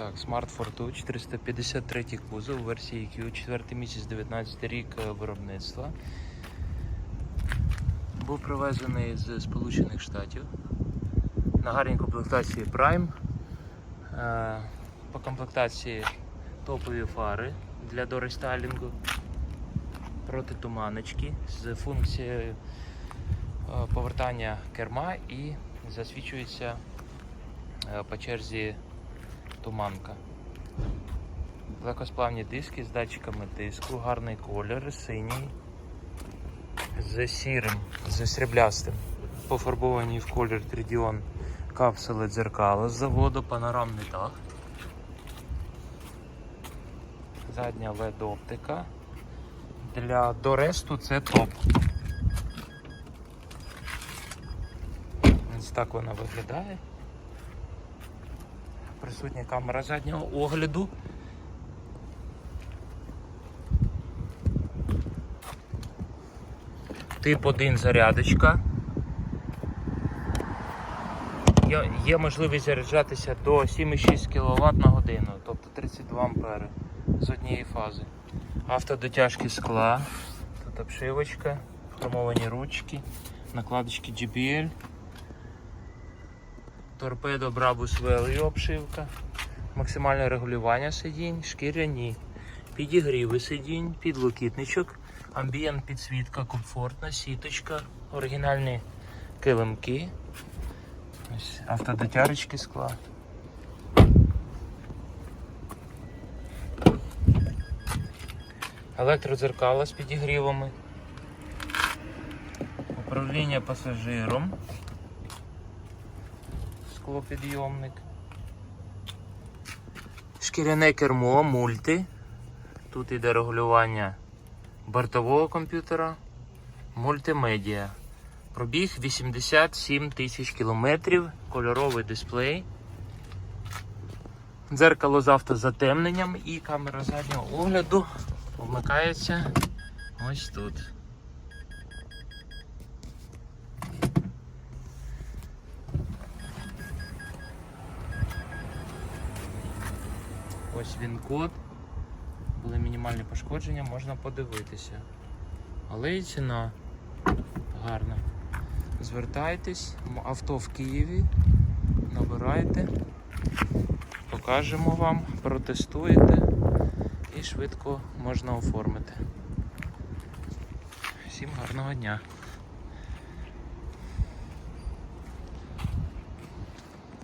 Так, Smart Fortwo 453 кузов, версії Q, 4 місяць 19 рік е, виробництва. Був привезений з Сполучених Штатів на гарній комплектації Prime. Е, По комплектації топові фари для дорестайлінгу, протитуманочки з функцією е, повертання керма і засвічується по черзі туманка. Легкосплавні диски з датчиками тиску, гарний колір, синій, з сірим, з сріблястим. Пофарбовані в колір Тридіон капсули дзеркала з заводу, панорамний дах. Задня LED оптика. Для доресту це топ. Ось так вона виглядає. Присутня камера заднього огляду. Тип 1 зарядочка. Є, є можливість заряджатися до 7,6 кВт на годину, тобто 32 ампери з однієї фази. Автодотяжки скла, тут обшивочка, хромовані ручки, накладочки GBL, торпедо Brabus Value обшивка, максимальне регулювання сидінь, шкіряні, підігріви сидінь, підлокітничок, амбієнт підсвітка, комфортна, сіточка, оригінальні килимки, ось автодотярочки скла. Електродзеркала з підігрівами. Управління пасажиром. Склопідйомник. Шкіряне кермо, мульти. Тут йде регулювання бортового комп'ютера, мультимедіа. Пробіг 87 тисяч кілометрів, кольоровий дисплей. Дзеркало з автозатемненням і камера заднього огляду вмикається ось тут. Ось він код. Були мінімальні пошкодження, можна подивитися. Але і ціна гарна. Звертайтесь, авто в Києві, набирайте, покажемо вам, протестуєте і швидко можна оформити. Всім гарного дня!